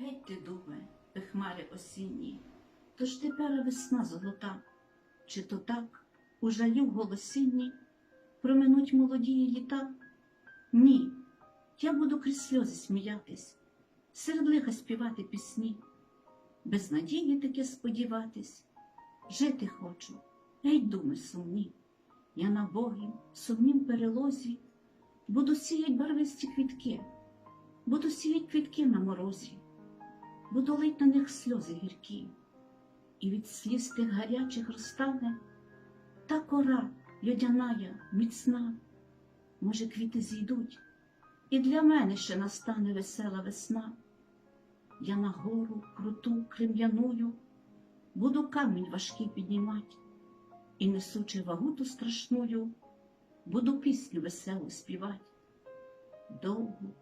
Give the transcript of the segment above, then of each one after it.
Геть ти думе, ви хмари осінні, то ж тепер весна золота, чи то так у жалю голосінні? Проминуть молодії літа? Ні, я буду крізь сльози сміятись, серед лиха співати пісні, без надії таки сподіватись, жити хочу, геть думи сумні. Я на богім, сумнім перелозі, буду сіять барвисті квітки, буду сіять квітки на морозі буду лить на них сльози гіркі, і від сліз тих гарячих розтане та кора льодяная, міцна. Може, квіти зійдуть, і для мене ще настане весела весна. Я на гору круту крем'яную буду камінь важкий піднімать, і, несучи вагуту страшную, буду пісню веселу співать. Довгу,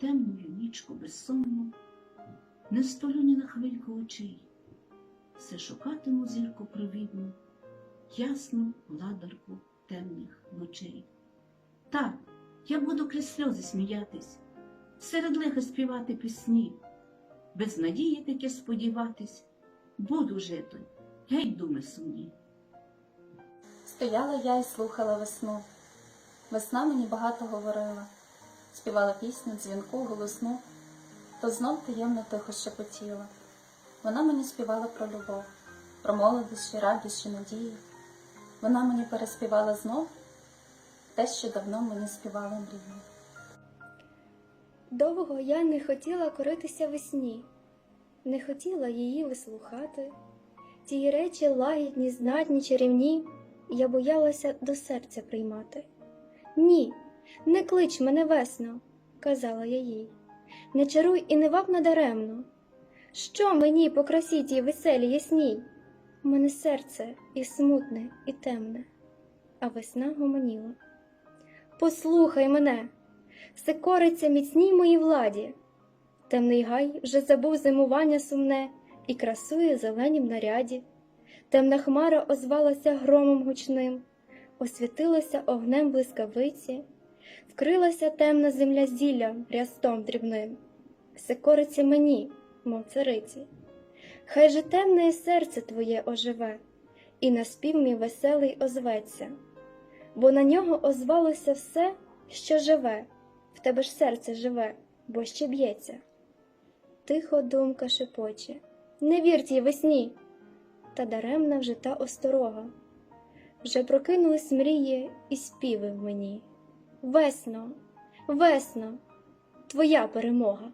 темною нічку безсонну не столю ні на хвильку очей, все шукатиму зірку провідну, ясну владарку темних ночей. Так, я буду крізь сльози сміятись, серед лиха співати пісні, без надії таки сподіватись, буду жити, геть думи сумні. Стояла я і слухала весну. Весна мені багато говорила, співала пісню, дзвінку, голосну, то знов таємно тихо шепотіла. Вона мені співала про любов, про молодість, і радість і надію. Вона мені переспівала знов те, що давно мені співала мрію. Довго я не хотіла коритися весні, не хотіла її вислухати. Ті речі лагідні, знатні, чарівні, я боялася до серця приймати. Ні, не клич мене весно, казала я їй, не чаруй і не ваб надаремно. Що мені по красі тій веселій ясній? У мене серце і смутне, і темне, а весна гомоніла. Послухай мене, все кориться міцній моїй владі. Темний гай вже забув зимування сумне і красує зеленім наряді. Темна хмара озвалася громом гучним, освітилася огнем блискавиці, вкрилася темна земля зіллям рястом дрібним. Все кориться мені, мов цариці. Хай же темне серце твоє оживе, і на спів мій веселий озветься, бо на нього озвалося все, що живе, в тебе ж серце живе, бо ще б'ється. Тихо думка шепоче, не вір тій весні, та даремна вже та осторога. Вже прокинулись мрії і співи в мені. Весно, весно, твоя перемога.